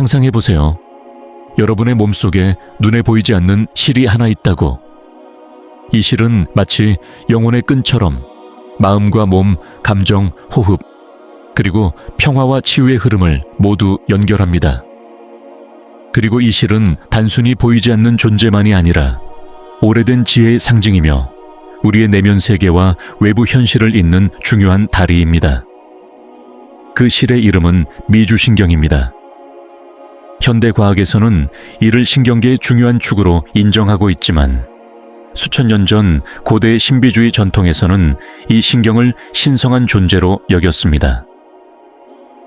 상상해 보세요. 여러분의 몸속에 눈에 보이지 않는 실이 하나 있다고. 이 실은 마치 영혼의 끈처럼 마음과 몸, 감정, 호흡, 그리고 평화와 치유의 흐름을 모두 연결합니다. 그리고 이 실은 단순히 보이지 않는 존재만이 아니라 오래된 지혜의 상징이며 우리의 내면 세계와 외부 현실을 잇는 중요한 다리입니다. 그 실의 이름은 미주신경입니다. 현대 과학에서는 이를 신경계의 중요한 축으로 인정하고 있지만 수천 년 전 고대 신비주의 전통에서는 이 신경을 신성한 존재로 여겼습니다.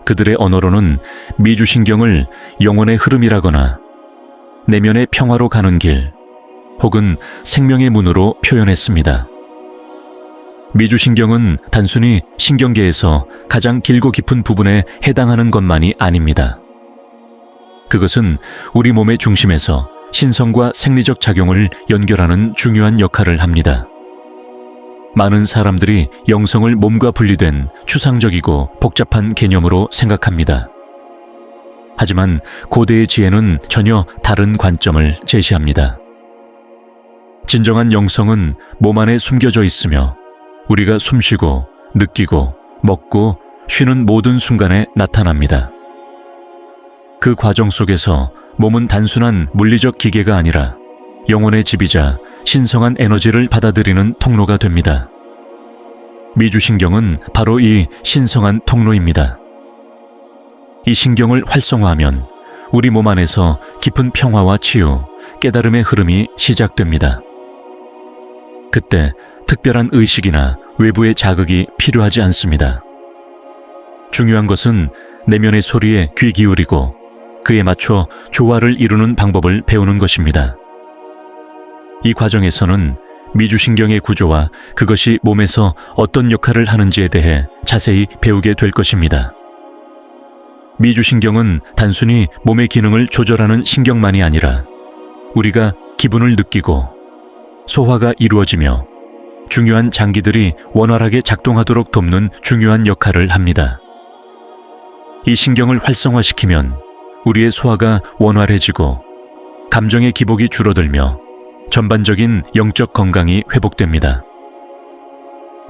그들의 언어로는 미주신경을 영혼의 흐름이라거나 내면의 평화로 가는 길 혹은 생명의 문으로 표현했습니다. 미주신경은 단순히 신경계에서 가장 길고 깊은 부분에 해당하는 것만이 아닙니다. 그것은 우리 몸의 중심에서 신성과 생리적 작용을 연결하는 중요한 역할을 합니다. 많은 사람들이 영성을 몸과 분리된 추상적이고 복잡한 개념으로 생각합니다. 하지만 고대의 지혜는 전혀 다른 관점을 제시합니다. 진정한 영성은 몸 안에 숨겨져 있으며 우리가 숨쉬고 느끼고 먹고 쉬는 모든 순간에 나타납니다. 그 과정 속에서 몸은 단순한 물리적 기계가 아니라 영혼의 집이자 신성한 에너지를 받아들이는 통로가 됩니다. 미주신경은 바로 이 신성한 통로입니다. 이 신경을 활성화하면 우리 몸 안에서 깊은 평화와 치유, 깨달음의 흐름이 시작됩니다. 그때 특별한 의식이나 외부의 자극이 필요하지 않습니다. 중요한 것은 내면의 소리에 귀 기울이고 그에 맞춰 조화를 이루는 방법을 배우는 것입니다. 이 과정에서는 미주신경의 구조와 그것이 몸에서 어떤 역할을 하는지에 대해 자세히 배우게 될 것입니다. 미주신경은 단순히 몸의 기능을 조절하는 신경만이 아니라 우리가 기분을 느끼고 소화가 이루어지며 중요한 장기들이 원활하게 작동하도록 돕는 중요한 역할을 합니다. 이 신경을 활성화시키면 우리의 소화가 원활해지고 감정의 기복이 줄어들며 전반적인 영적 건강이 회복됩니다.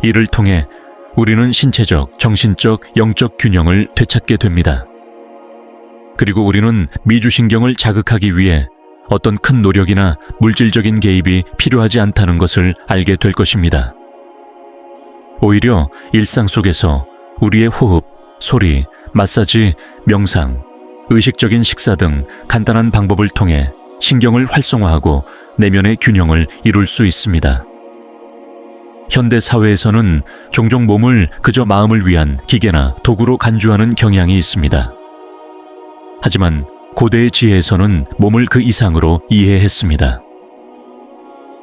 이를 통해 우리는 신체적, 정신적, 영적 균형을 되찾게 됩니다. 그리고 우리는 미주신경을 자극하기 위해 어떤 큰 노력이나 물질적인 개입이 필요하지 않다는 것을 알게 될 것입니다. 오히려 일상 속에서 우리의 호흡, 소리, 마사지, 명상, 의식적인 식사 등 간단한 방법을 통해 신경을 활성화하고 내면의 균형을 이룰 수 있습니다. 현대 사회에서는 종종 몸을 그저 마음을 위한 기계나 도구로 간주하는 경향이 있습니다. 하지만 고대의 지혜에서는 몸을 그 이상으로 이해했습니다.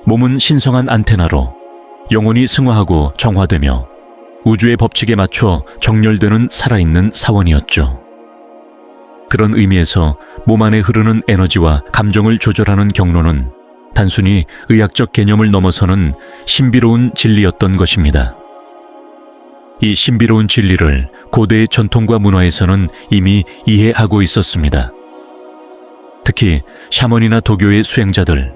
몸은 신성한 안테나로 영혼이 승화하고 정화되며 우주의 법칙에 맞춰 정렬되는 살아있는 사원이었죠. 그런 의미에서 몸 안에 흐르는 에너지와 감정을 조절하는 경로는 단순히 의학적 개념을 넘어서는 신비로운 진리였던 것입니다. 이 신비로운 진리를 고대의 전통과 문화에서는 이미 이해하고 있었습니다. 특히 샤먼이나 도교의 수행자들,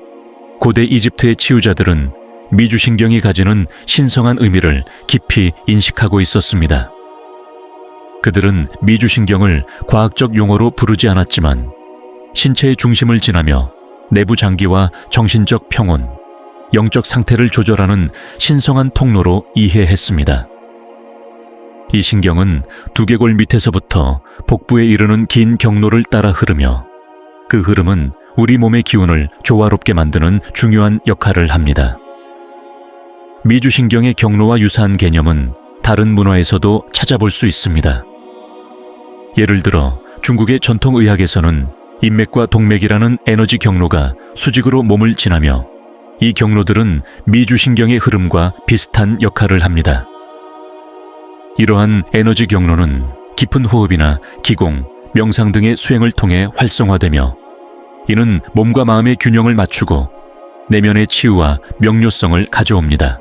고대 이집트의 치유자들은 미주신경이 가지는 신성한 의미를 깊이 인식하고 있었습니다. 그들은 미주신경을 과학적 용어로 부르지 않았지만 신체의 중심을 지나며 내부 장기와 정신적 평온, 영적 상태를 조절하는 신성한 통로로 이해했습니다. 이 신경은 두개골 밑에서부터 복부에 이르는 긴 경로를 따라 흐르며 그 흐름은 우리 몸의 기운을 조화롭게 만드는 중요한 역할을 합니다. 미주신경의 경로와 유사한 개념은 다른 문화에서도 찾아볼 수 있습니다. 예를 들어 중국의 전통 의학에서는 인맥과 동맥이라는 에너지 경로가 수직으로 몸을 지나며 이 경로들은 미주신경의 흐름과 비슷한 역할을 합니다. 이러한 에너지 경로는 깊은 호흡이나 기공, 명상 등의 수행을 통해 활성화되며 이는 몸과 마음의 균형을 맞추고 내면의 치유와 명료성을 가져옵니다.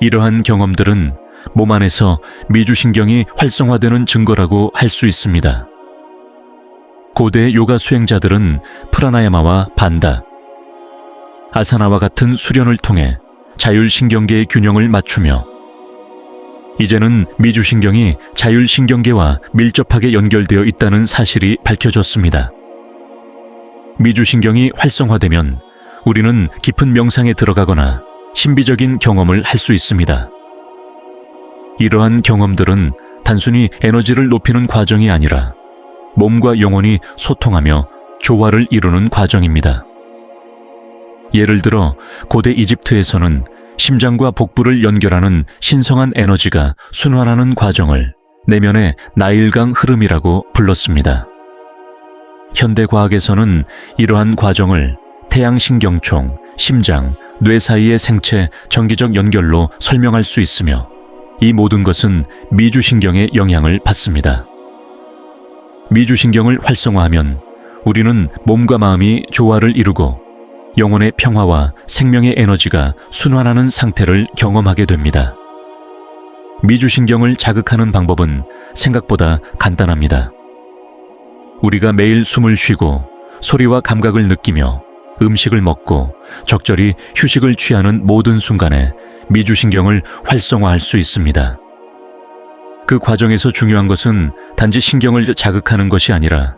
이러한 경험들은 몸 안에서 미주신경이 활성화되는 증거라고 할 수 있습니다. 고대 요가 수행자들은 프라나야마와 반다, 아사나와 같은 수련을 통해 자율신경계의 균형을 맞추며 이제는 미주신경이 자율신경계와 밀접하게 연결되어 있다는 사실이 밝혀졌습니다. 미주신경이 활성화되면 우리는 깊은 명상에 들어가거나 신비적인 경험을 할 수 있습니다. 이러한 경험들은 단순히 에너지를 높이는 과정이 아니라 몸과 영혼이 소통하며 조화를 이루는 과정입니다. 예를 들어 고대 이집트에서는 심장과 복부를 연결하는 신성한 에너지가 순환하는 과정을 내면의 나일강 흐름이라고 불렀습니다. 현대 과학에서는 이러한 과정을 태양신경총, 심장, 뇌 사이의 생체 정기적 연결로 설명할 수 있으며 이 모든 것은 미주신경의 영향을 받습니다. 미주신경을 활성화하면 우리는 몸과 마음이 조화를 이루고 영혼의 평화와 생명의 에너지가 순환하는 상태를 경험하게 됩니다. 미주신경을 자극하는 방법은 생각보다 간단합니다. 우리가 매일 숨을 쉬고 소리와 감각을 느끼며 음식을 먹고 적절히 휴식을 취하는 모든 순간에 미주신경을 활성화할 수 있습니다. 그 과정에서 중요한 것은 단지 신경을 자극하는 것이 아니라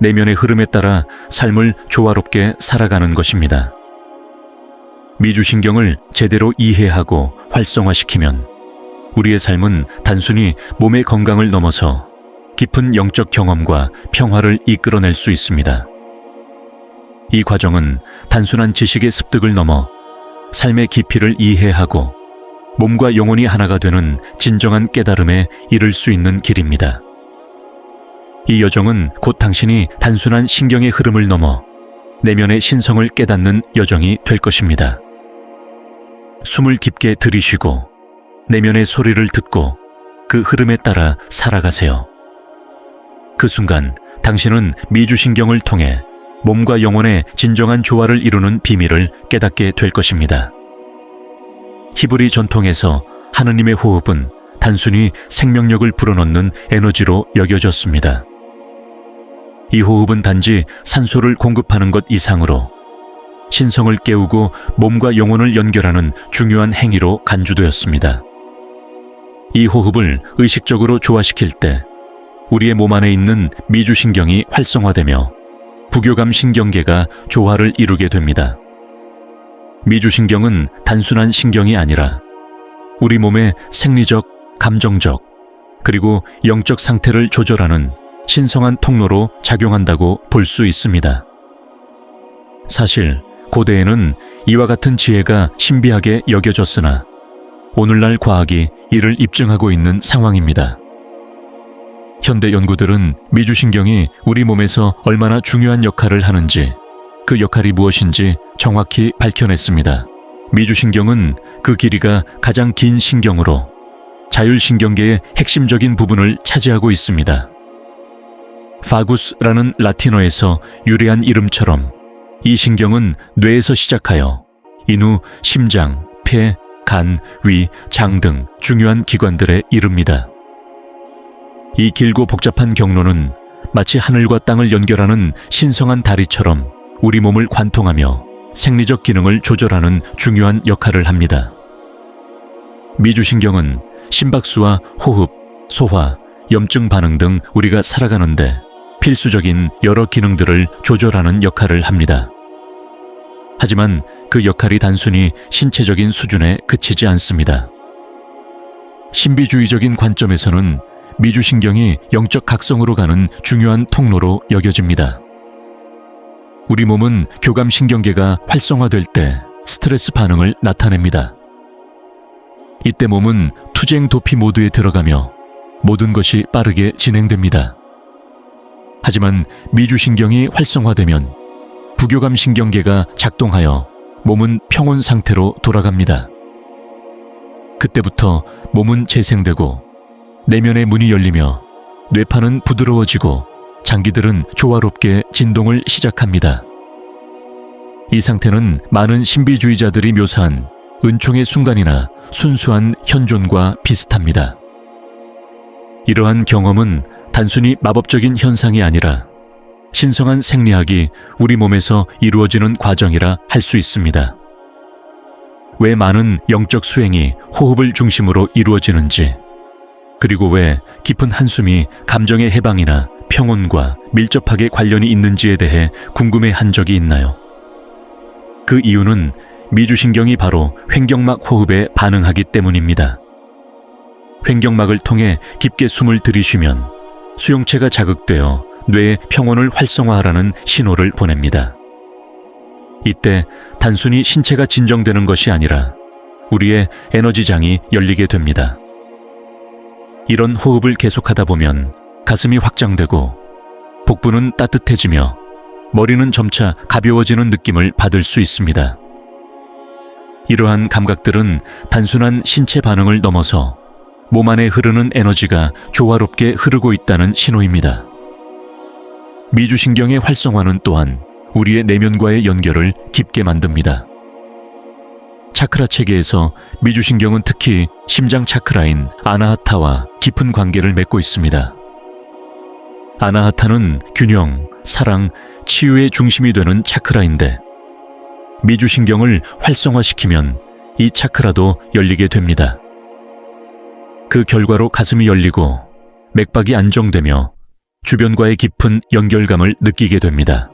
내면의 흐름에 따라 삶을 조화롭게 살아가는 것입니다. 미주신경을 제대로 이해하고 활성화시키면 우리의 삶은 단순히 몸의 건강을 넘어서 깊은 영적 경험과 평화를 이끌어낼 수 있습니다. 이 과정은 단순한 지식의 습득을 넘어 삶의 깊이를 이해하고 몸과 영혼이 하나가 되는 진정한 깨달음에 이를 수 있는 길입니다. 이 여정은 곧 당신이 단순한 신경의 흐름을 넘어 내면의 신성을 깨닫는 여정이 될 것입니다. 숨을 깊게 들이쉬고 내면의 소리를 듣고 그 흐름에 따라 살아가세요. 그 순간 당신은 미주신경을 통해 몸과 영혼의 진정한 조화를 이루는 비밀을 깨닫게 될 것입니다. 히브리 전통에서 하느님의 호흡은 단순히 생명력을 불어넣는 에너지로 여겨졌습니다. 이 호흡은 단지 산소를 공급하는 것 이상으로 신성을 깨우고 몸과 영혼을 연결하는 중요한 행위로 간주되었습니다. 이 호흡을 의식적으로 조화시킬 때 우리의 몸 안에 있는 미주신경이 활성화되며 부교감 신경계가 조화를 이루게 됩니다. 미주신경은 단순한 신경이 아니라 우리 몸의 생리적, 감정적, 그리고 영적 상태를 조절하는 신성한 통로로 작용한다고 볼 수 있습니다. 사실 고대에는 이와 같은 지혜가 신비하게 여겨졌으나 오늘날 과학이 이를 입증하고 있는 상황입니다. 현대 연구들은 미주신경이 우리 몸에서 얼마나 중요한 역할을 하는지 그 역할이 무엇인지 정확히 밝혀냈습니다. 미주신경은 그 길이가 가장 긴 신경으로 자율신경계의 핵심적인 부분을 차지하고 있습니다. 파구스라는 라틴어에서 유래한 이름처럼 이 신경은 뇌에서 시작하여 이후 심장, 폐, 간, 위, 장 등 중요한 기관들에 이릅니다. 이 길고 복잡한 경로는 마치 하늘과 땅을 연결하는 신성한 다리처럼 우리 몸을 관통하며 생리적 기능을 조절하는 중요한 역할을 합니다. 미주신경은 심박수와 호흡, 소화, 염증 반응 등 우리가 살아가는데 필수적인 여러 기능들을 조절하는 역할을 합니다. 하지만 그 역할이 단순히 신체적인 수준에 그치지 않습니다. 신비주의적인 관점에서는 미주신경이 영적 각성으로 가는 중요한 통로로 여겨집니다. 우리 몸은 교감신경계가 활성화될 때 스트레스 반응을 나타냅니다. 이때 몸은 투쟁 도피 모드에 들어가며 모든 것이 빠르게 진행됩니다. 하지만 미주신경이 활성화되면 부교감 신경계가 작동하여 몸은 평온 상태로 돌아갑니다. 그때부터 몸은 재생되고 내면의 문이 열리며 뇌파는 부드러워지고 장기들은 조화롭게 진동을 시작합니다. 이 상태는 많은 신비주의자들이 묘사한 은총의 순간이나 순수한 현존과 비슷합니다. 이러한 경험은 단순히 마법적인 현상이 아니라 신성한 생리학이 우리 몸에서 이루어지는 과정이라 할 수 있습니다. 왜 많은 영적 수행이 호흡을 중심으로 이루어지는지, 그리고 왜 깊은 한숨이 감정의 해방이나 평온과 밀접하게 관련이 있는지에 대해 궁금해 한 적이 있나요? 그 이유는 미주신경이 바로 횡격막 호흡에 반응하기 때문입니다. 횡격막을 통해 깊게 숨을 들이쉬면 수용체가 자극되어 뇌의 평온을 활성화하라는 신호를 보냅니다. 이때 단순히 신체가 진정되는 것이 아니라 우리의 에너지장이 열리게 됩니다. 이런 호흡을 계속하다 보면 가슴이 확장되고 복부는 따뜻해지며 머리는 점차 가벼워지는 느낌을 받을 수 있습니다. 이러한 감각들은 단순한 신체 반응을 넘어서 몸 안에 흐르는 에너지가 조화롭게 흐르고 있다는 신호입니다. 미주신경의 활성화는 또한 우리의 내면과의 연결을 깊게 만듭니다. 차크라 체계에서 미주신경은 특히 심장 차크라인 아나하타와 깊은 관계를 맺고 있습니다. 아나하타는 균형, 사랑, 치유의 중심이 되는 차크라인데 미주신경을 활성화시키면 이 차크라도 열리게 됩니다. 그 결과로 가슴이 열리고 맥박이 안정되며 주변과의 깊은 연결감을 느끼게 됩니다.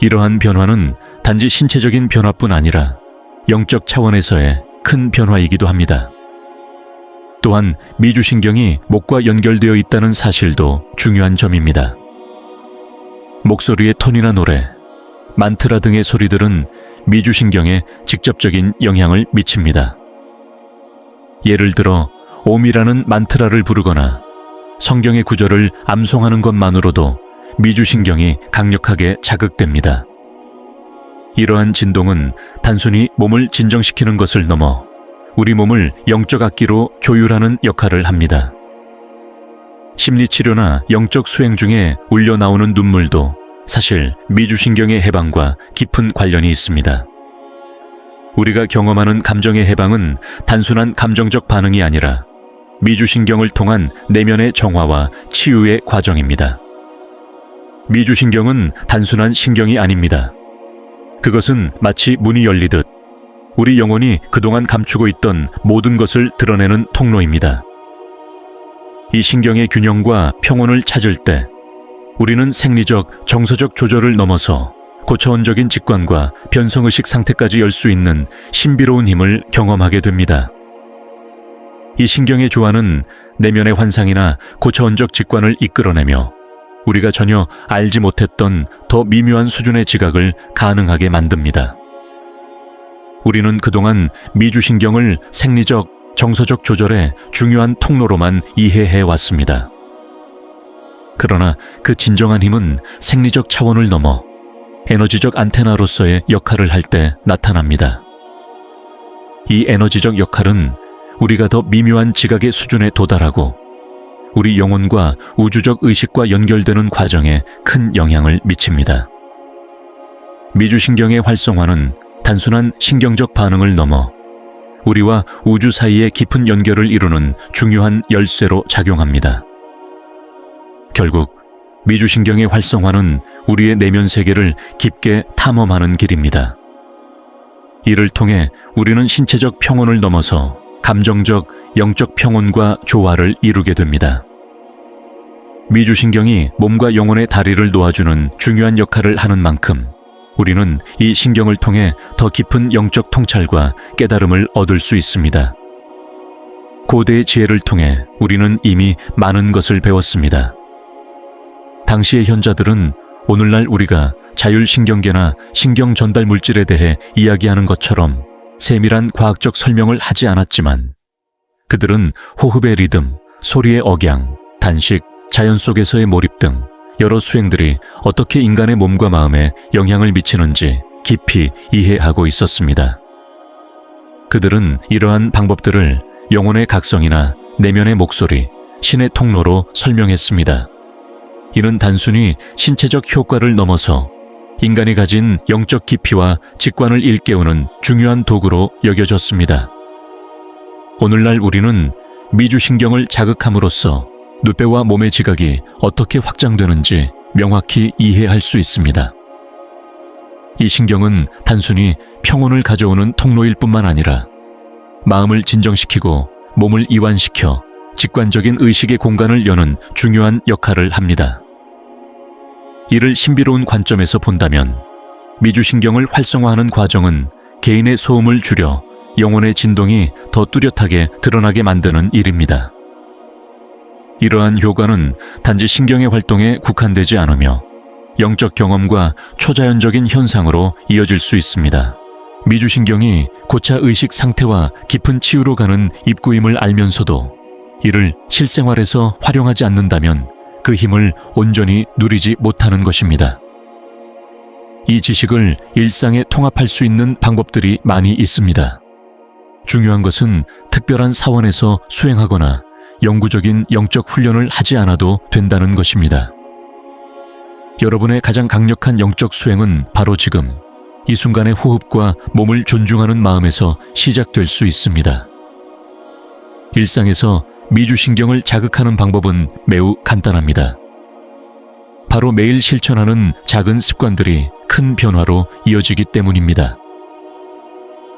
이러한 변화는 단지 신체적인 변화뿐 아니라 영적 차원에서의 큰 변화이기도 합니다. 또한 미주신경이 목과 연결되어 있다는 사실도 중요한 점입니다. 목소리의 톤이나 노래, 만트라 등의 소리들은 미주신경에 직접적인 영향을 미칩니다. 예를 들어 옴이라는 만트라를 부르거나 성경의 구절을 암송하는 것만으로도 미주신경이 강력하게 자극됩니다. 이러한 진동은 단순히 몸을 진정시키는 것을 넘어 우리 몸을 영적 악기로 조율하는 역할을 합니다. 심리치료나 영적 수행 중에 울려 나오는 눈물도 사실 미주신경의 해방과 깊은 관련이 있습니다. 우리가 경험하는 감정의 해방은 단순한 감정적 반응이 아니라 미주신경을 통한 내면의 정화와 치유의 과정입니다. 미주신경은 단순한 신경이 아닙니다. 그것은 마치 문이 열리듯 우리 영혼이 그동안 감추고 있던 모든 것을 드러내는 통로입니다. 이 신경의 균형과 평온을 찾을 때 우리는 생리적, 정서적 조절을 넘어서 고차원적인 직관과 변성의식 상태까지 열 수 있는 신비로운 힘을 경험하게 됩니다. 이 신경의 조화는 내면의 환상이나 고차원적 직관을 이끌어내며 우리가 전혀 알지 못했던 더 미묘한 수준의 지각을 가능하게 만듭니다. 우리는 그동안 미주신경을 생리적, 정서적 조절의 중요한 통로로만 이해해 왔습니다. 그러나 그 진정한 힘은 생리적 차원을 넘어 에너지적 안테나로서의 역할을 할 때 나타납니다. 이 에너지적 역할은 우리가 더 미묘한 지각의 수준에 도달하고 우리 영혼과 우주적 의식과 연결되는 과정에 큰 영향을 미칩니다. 미주신경의 활성화는 단순한 신경적 반응을 넘어 우리와 우주 사이의 깊은 연결을 이루는 중요한 열쇠로 작용합니다. 결국 미주신경의 활성화는 우리의 내면 세계를 깊게 탐험하는 길입니다. 이를 통해 우리는 신체적 평온을 넘어서 감정적, 영적 평온과 조화를 이루게 됩니다. 미주신경이 몸과 영혼의 다리를 놓아주는 중요한 역할을 하는 만큼 우리는 이 신경을 통해 더 깊은 영적 통찰과 깨달음을 얻을 수 있습니다. 고대의 지혜를 통해 우리는 이미 많은 것을 배웠습니다. 당시의 현자들은 오늘날 우리가 자율신경계나 신경 전달 물질에 대해 이야기하는 것처럼 세밀한 과학적 설명을 하지 않았지만 그들은 호흡의 리듬, 소리의 억양, 단식, 자연 속에서의 몰입 등 여러 수행들이 어떻게 인간의 몸과 마음에 영향을 미치는지 깊이 이해하고 있었습니다. 그들은 이러한 방법들을 영혼의 각성이나 내면의 목소리, 신의 통로로 설명했습니다. 이는 단순히 신체적 효과를 넘어서 인간이 가진 영적 깊이와 직관을 일깨우는 중요한 도구로 여겨졌습니다. 오늘날 우리는 미주신경을 자극함으로써 뇌뼈와 몸의 지각이 어떻게 확장되는지 명확히 이해할 수 있습니다. 이 신경은 단순히 평온을 가져오는 통로일 뿐만 아니라 마음을 진정시키고 몸을 이완시켜 직관적인 의식의 공간을 여는 중요한 역할을 합니다. 이를 신비로운 관점에서 본다면 미주신경을 활성화하는 과정은 개인의 소음을 줄여 영혼의 진동이 더 뚜렷하게 드러나게 만드는 일입니다. 이러한 효과는 단지 신경의 활동에 국한되지 않으며 영적 경험과 초자연적인 현상으로 이어질 수 있습니다. 미주신경이 고차 의식 상태와 깊은 치유로 가는 입구임을 알면서도 이를 실생활에서 활용하지 않는다면 그 힘을 온전히 누리지 못하는 것입니다. 이 지식을 일상에 통합할 수 있는 방법들이 많이 있습니다. 중요한 것은 특별한 사원에서 수행하거나 영구적인 영적 훈련을 하지 않아도 된다는 것입니다. 여러분의 가장 강력한 영적 수행은 바로 지금 이 순간의 호흡과 몸을 존중하는 마음에서 시작될 수 있습니다. 일상에서 미주신경을 자극하는 방법은 매우 간단합니다. 바로 매일 실천하는 작은 습관들이 큰 변화로 이어지기 때문입니다.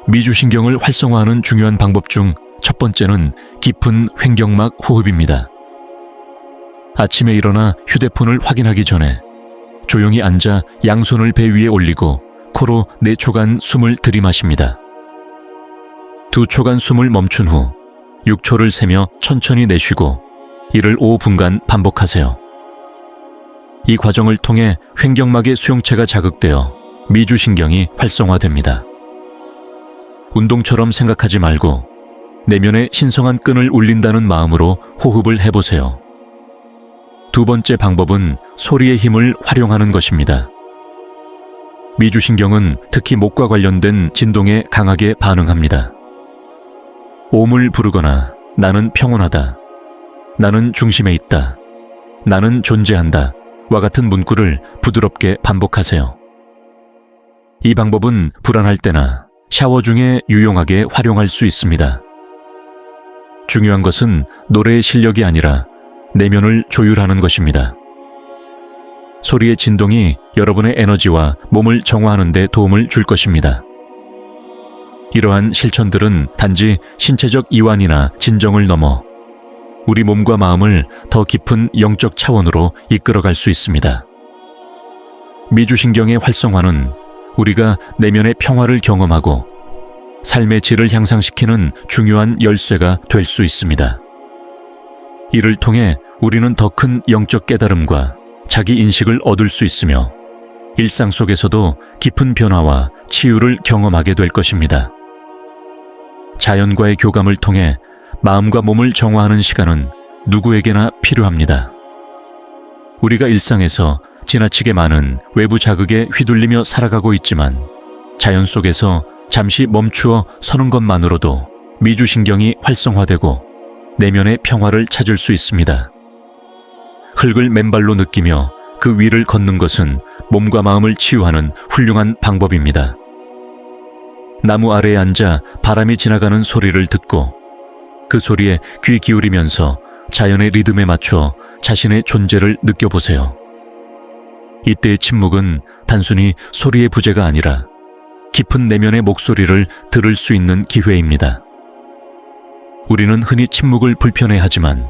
미주신경을 활성화하는 중요한 방법 중 첫 번째는 깊은 횡격막 호흡입니다. 아침에 일어나 휴대폰을 확인하기 전에 조용히 앉아 양손을 배 위에 올리고 코로 4초간 숨을 들이마십니다. 2초간 숨을 멈춘 후 6초를 세며 천천히 내쉬고 이를 5분간 반복하세요. 이 과정을 통해 횡격막의 수용체가 자극되어 미주신경이 활성화됩니다. 운동처럼 생각하지 말고 내면의 신성한 끈을 울린다는 마음으로 호흡을 해보세요. 두 번째 방법은 소리의 힘을 활용하는 것입니다. 미주신경은 특히 목과 관련된 진동에 강하게 반응합니다. 오물 부르거나 나는 평온하다. 나는 중심에 있다. 나는 존재한다. 와 같은 문구를 부드럽게 반복하세요. 이 방법은 불안할 때나 샤워 중에 유용하게 활용할 수 있습니다. 중요한 것은 노래의 실력이 아니라 내면을 조율하는 것입니다. 소리의 진동이 여러분의 에너지와 몸을 정화하는 데 도움을 줄 것입니다. 이러한 실천들은 단지 신체적 이완이나 진정을 넘어 우리 몸과 마음을 더 깊은 영적 차원으로 이끌어갈 수 있습니다. 미주신경의 활성화는 우리가 내면의 평화를 경험하고 삶의 질을 향상시키는 중요한 열쇠가 될 수 있습니다. 이를 통해 우리는 더 큰 영적 깨달음과 자기 인식을 얻을 수 있으며 일상 속에서도 깊은 변화와 치유를 경험하게 될 것입니다. 자연과의 교감을 통해 마음과 몸을 정화하는 시간은 누구에게나 필요합니다. 우리가 일상에서 지나치게 많은 외부 자극에 휘둘리며 살아가고 있지만 자연 속에서 잠시 멈추어 서는 것만으로도 미주신경이 활성화되고 내면의 평화를 찾을 수 있습니다. 흙을 맨발로 느끼며 그 위를 걷는 것은 몸과 마음을 치유하는 훌륭한 방법입니다. 나무 아래에 앉아 바람이 지나가는 소리를 듣고 그 소리에 귀 기울이면서 자연의 리듬에 맞춰 자신의 존재를 느껴보세요. 이때의 침묵은 단순히 소리의 부재가 아니라 깊은 내면의 목소리를 들을 수 있는 기회입니다. 우리는 흔히 침묵을 불편해 하지만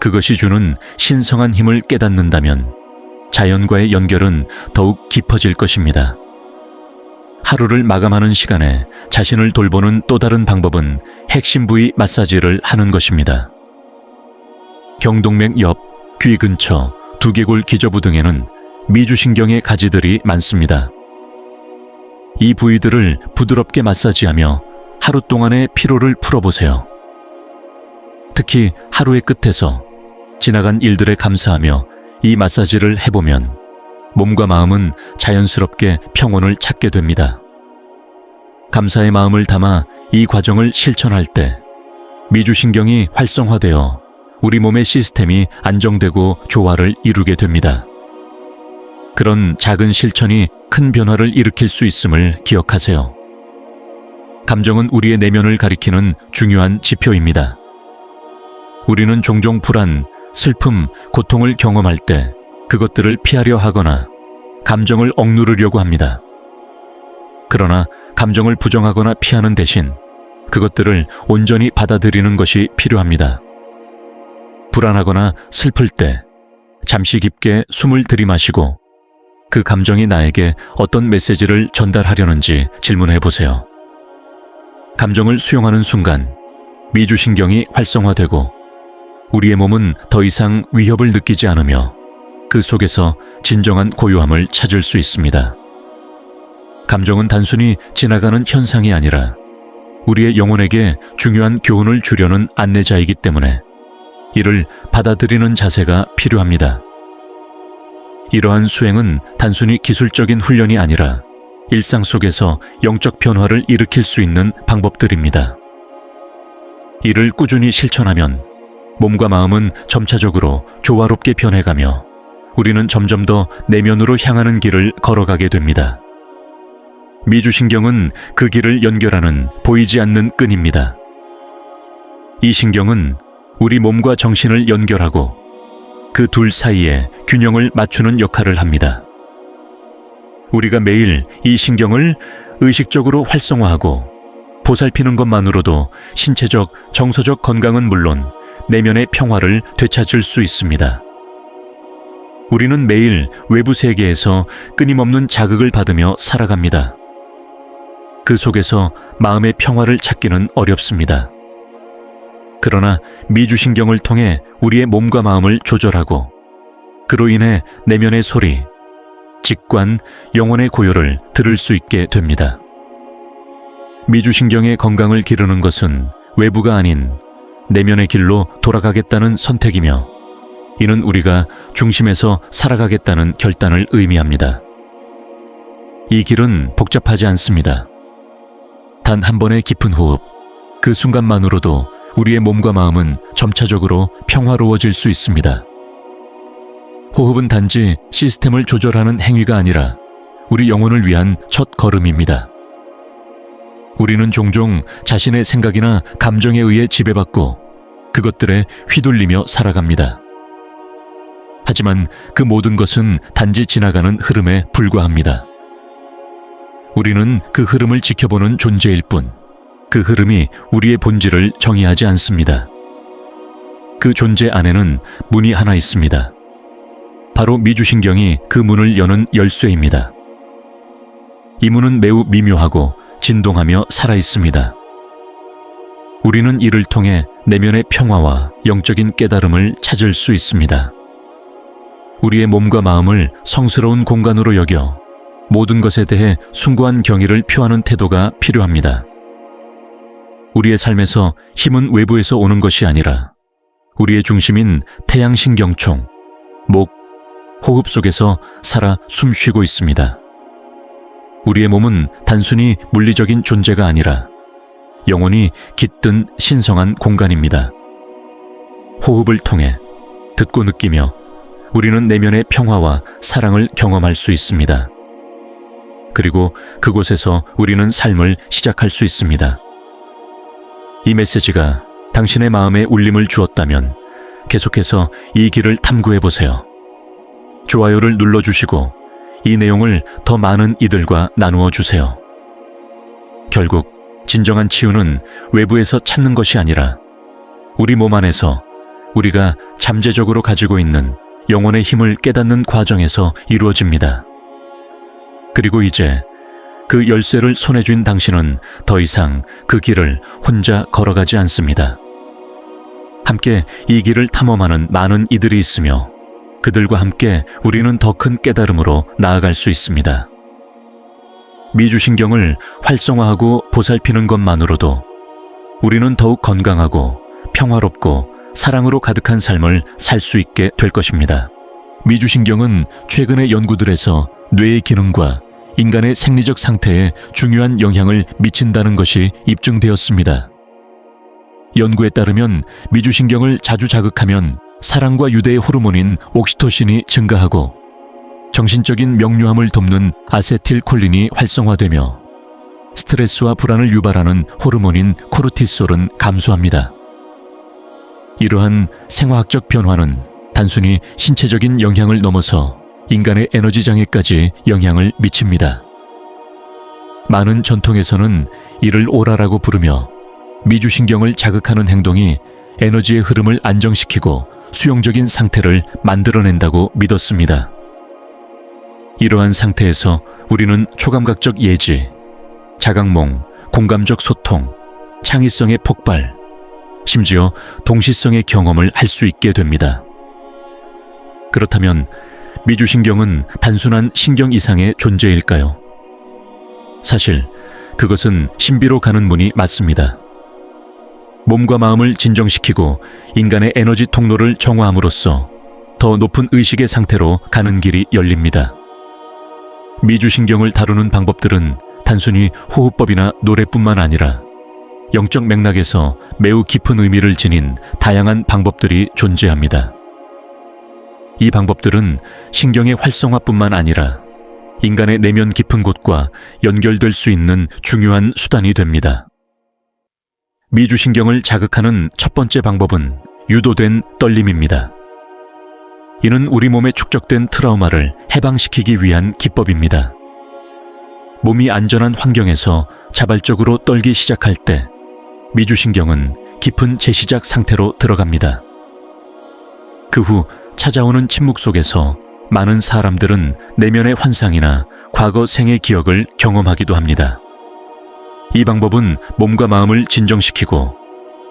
그것이 주는 신성한 힘을 깨닫는다면 자연과의 연결은 더욱 깊어질 것입니다. 하루를 마감하는 시간에 자신을 돌보는 또 다른 방법은 핵심 부위 마사지를 하는 것입니다. 경동맥 옆, 귀 근처, 두개골 기저부 등에는 미주신경의 가지들이 많습니다. 이 부위들을 부드럽게 마사지하며 하루 동안의 피로를 풀어보세요. 특히 하루의 끝에서 지나간 일들에 감사하며 이 마사지를 해보면 몸과 마음은 자연스럽게 평온을 찾게 됩니다. 감사의 마음을 담아 이 과정을 실천할 때 미주신경이 활성화되어 우리 몸의 시스템이 안정되고 조화를 이루게 됩니다. 그런 작은 실천이 큰 변화를 일으킬 수 있음을 기억하세요. 감정은 우리의 내면을 가리키는 중요한 지표입니다. 우리는 종종 불안, 슬픔, 고통을 경험할 때 그것들을 피하려 하거나 감정을 억누르려고 합니다. 그러나 감정을 부정하거나 피하는 대신 그것들을 온전히 받아들이는 것이 필요합니다. 불안하거나 슬플 때 잠시 깊게 숨을 들이마시고 그 감정이 나에게 어떤 메시지를 전달하려는지 질문해 보세요. 감정을 수용하는 순간 미주신경이 활성화되고 우리의 몸은 더 이상 위협을 느끼지 않으며 그 속에서 진정한 고요함을 찾을 수 있습니다. 감정은 단순히 지나가는 현상이 아니라 우리의 영혼에게 중요한 교훈을 주려는 안내자이기 때문에 이를 받아들이는 자세가 필요합니다. 이러한 수행은 단순히 기술적인 훈련이 아니라 일상 속에서 영적 변화를 일으킬 수 있는 방법들입니다. 이를 꾸준히 실천하면 몸과 마음은 점차적으로 조화롭게 변해가며 우리는 점점 더 내면으로 향하는 길을 걸어가게 됩니다. 미주신경은 그 길을 연결하는 보이지 않는 끈입니다. 이 신경은 우리 몸과 정신을 연결하고 그 둘 사이에 균형을 맞추는 역할을 합니다. 우리가 매일 이 신경을 의식적으로 활성화하고 보살피는 것만으로도 신체적, 정서적 건강은 물론 내면의 평화를 되찾을 수 있습니다. 우리는 매일 외부 세계에서 끊임없는 자극을 받으며 살아갑니다. 그 속에서 마음의 평화를 찾기는 어렵습니다. 그러나 미주신경을 통해 우리의 몸과 마음을 조절하고 그로 인해 내면의 소리, 직관, 영혼의 고요를 들을 수 있게 됩니다. 미주신경의 건강을 기르는 것은 외부가 아닌 내면의 길로 돌아가겠다는 선택이며 이는 우리가 중심에서 살아가겠다는 결단을 의미합니다. 이 길은 복잡하지 않습니다. 단 한 번의 깊은 호흡, 그 순간만으로도 우리의 몸과 마음은 점차적으로 평화로워질 수 있습니다. 호흡은 단지 시스템을 조절하는 행위가 아니라 우리 영혼을 위한 첫 걸음입니다. 우리는 종종 자신의 생각이나 감정에 의해 지배받고 그것들에 휘둘리며 살아갑니다. 하지만 그 모든 것은 단지 지나가는 흐름에 불과합니다. 우리는 그 흐름을 지켜보는 존재일 뿐, 그 흐름이 우리의 본질을 정의하지 않습니다. 그 존재 안에는 문이 하나 있습니다. 바로 미주신경이 그 문을 여는 열쇠입니다. 이 문은 매우 미묘하고 진동하며 살아 있습니다. 우리는 이를 통해 내면의 평화와 영적인 깨달음을 찾을 수 있습니다. 우리의 몸과 마음을 성스러운 공간으로 여겨 모든 것에 대해 숭고한 경의를 표하는 태도가 필요합니다. 우리의 삶에서 힘은 외부에서 오는 것이 아니라 우리의 중심인 태양신경총, 목, 호흡 속에서 살아 숨쉬고 있습니다. 우리의 몸은 단순히 물리적인 존재가 아니라 영혼이 깃든 신성한 공간입니다. 호흡을 통해 듣고 느끼며 우리는 내면의 평화와 사랑을 경험할 수 있습니다. 그리고 그곳에서 우리는 삶을 시작할 수 있습니다. 이 메시지가 당신의 마음에 울림을 주었다면 계속해서 이 길을 탐구해 보세요. 좋아요를 눌러주시고 이 내용을 더 많은 이들과 나누어 주세요. 결국 진정한 치유는 외부에서 찾는 것이 아니라 우리 몸 안에서 우리가 잠재적으로 가지고 있는 영혼의 힘을 깨닫는 과정에서 이루어집니다. 그리고 이제 그 열쇠를 손에 쥔 당신은 더 이상 그 길을 혼자 걸어가지 않습니다. 함께 이 길을 탐험하는 많은 이들이 있으며 그들과 함께 우리는 더 큰 깨달음으로 나아갈 수 있습니다. 미주신경을 활성화하고 보살피는 것만으로도 우리는 더욱 건강하고 평화롭고 사랑으로 가득한 삶을 살 수 있게 될 것입니다. 미주신경은 최근의 연구들에서 뇌의 기능과 인간의 생리적 상태에 중요한 영향을 미친다는 것이 입증되었습니다. 연구에 따르면 미주신경을 자주 자극하면 사랑과 유대의 호르몬인 옥시토신이 증가하고 정신적인 명료함을 돕는 아세틸콜린이 활성화되며 스트레스와 불안을 유발하는 호르몬인 코르티솔은 감소합니다. 이러한 생화학적 변화는 단순히 신체적인 영향을 넘어서 인간의 에너지 장애까지 영향을 미칩니다. 많은 전통에서는 이를 오라라고 부르며 미주신경을 자극하는 행동이 에너지의 흐름을 안정시키고 수용적인 상태를 만들어낸다고 믿었습니다. 이러한 상태에서 우리는 초감각적 예지, 자각몽, 공감적 소통, 창의성의 폭발, 심지어 동시성의 경험을 할 수 있게 됩니다. 그렇다면 미주신경은 단순한 신경 이상의 존재일까요? 사실 그것은 신비로 가는 문이 맞습니다. 몸과 마음을 진정시키고 인간의 에너지 통로를 정화함으로써 더 높은 의식의 상태로 가는 길이 열립니다. 미주신경을 다루는 방법들은 단순히 호흡법이나 노래뿐만 아니라 영적 맥락에서 매우 깊은 의미를 지닌 다양한 방법들이 존재합니다. 이 방법들은 신경의 활성화뿐만 아니라 인간의 내면 깊은 곳과 연결될 수 있는 중요한 수단이 됩니다. 미주신경을 자극하는 첫 번째 방법은 유도된 떨림입니다. 이는 우리 몸에 축적된 트라우마를 해방시키기 위한 기법입니다. 몸이 안전한 환경에서 자발적으로 떨기 시작할 때 미주신경은 깊은 재시작 상태로 들어갑니다. 그후 찾아오는 침묵 속에서 많은 사람들은 내면의 환상이나 과거 생의 기억을 경험하기도 합니다. 이 방법은 몸과 마음을 진정시키고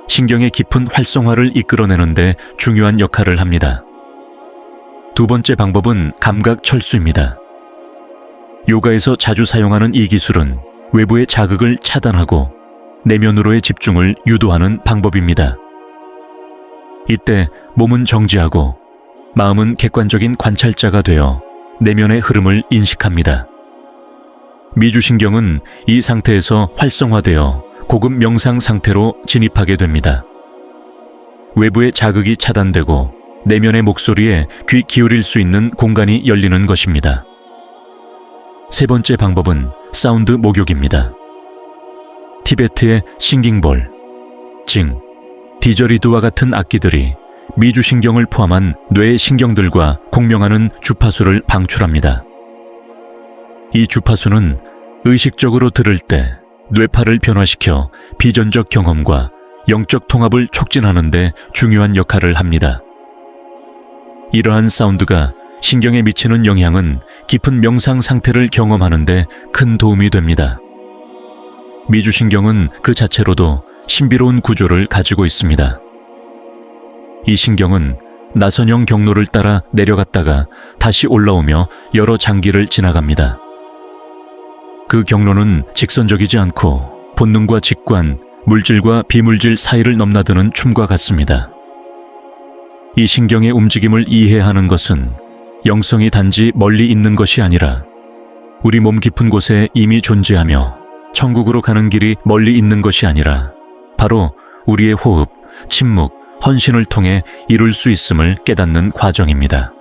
신경의 깊은 활성화를 이끌어내는데 중요한 역할을 합니다. 두 번째 방법은 감각 철수입니다. 요가에서 자주 사용하는 이 기술은 외부의 자극을 차단하고 내면으로의 집중을 유도하는 방법입니다. 이때 몸은 정지하고 마음은 객관적인 관찰자가 되어 내면의 흐름을 인식합니다. 미주신경은 이 상태에서 활성화되어 고급 명상 상태로 진입하게 됩니다. 외부의 자극이 차단되고 내면의 목소리에 귀 기울일 수 있는 공간이 열리는 것입니다. 세 번째 방법은 사운드 목욕입니다. 티베트의 싱깅볼, 징, 디저리드와 같은 악기들이 미주신경을 포함한 뇌의 신경들과 공명하는 주파수를 방출합니다. 이 주파수는 의식적으로 들을 때 뇌파를 변화시켜 비전적 경험과 영적 통합을 촉진하는 데 중요한 역할을 합니다. 이러한 사운드가 신경에 미치는 영향은 깊은 명상 상태를 경험하는 데 큰 도움이 됩니다. 미주신경은 그 자체로도 신비로운 구조를 가지고 있습니다. 이 신경은 나선형 경로를 따라 내려갔다가 다시 올라오며 여러 장기를 지나갑니다. 그 경로는 직선적이지 않고 본능과 직관, 물질과 비물질 사이를 넘나드는 춤과 같습니다. 이 신경의 움직임을 이해하는 것은 영성이 단지 멀리 있는 것이 아니라 우리 몸 깊은 곳에 이미 존재하며 천국으로 가는 길이 멀리 있는 것이 아니라 바로 우리의 호흡, 침묵, 헌신을 통해 이룰 수 있음을 깨닫는 과정입니다.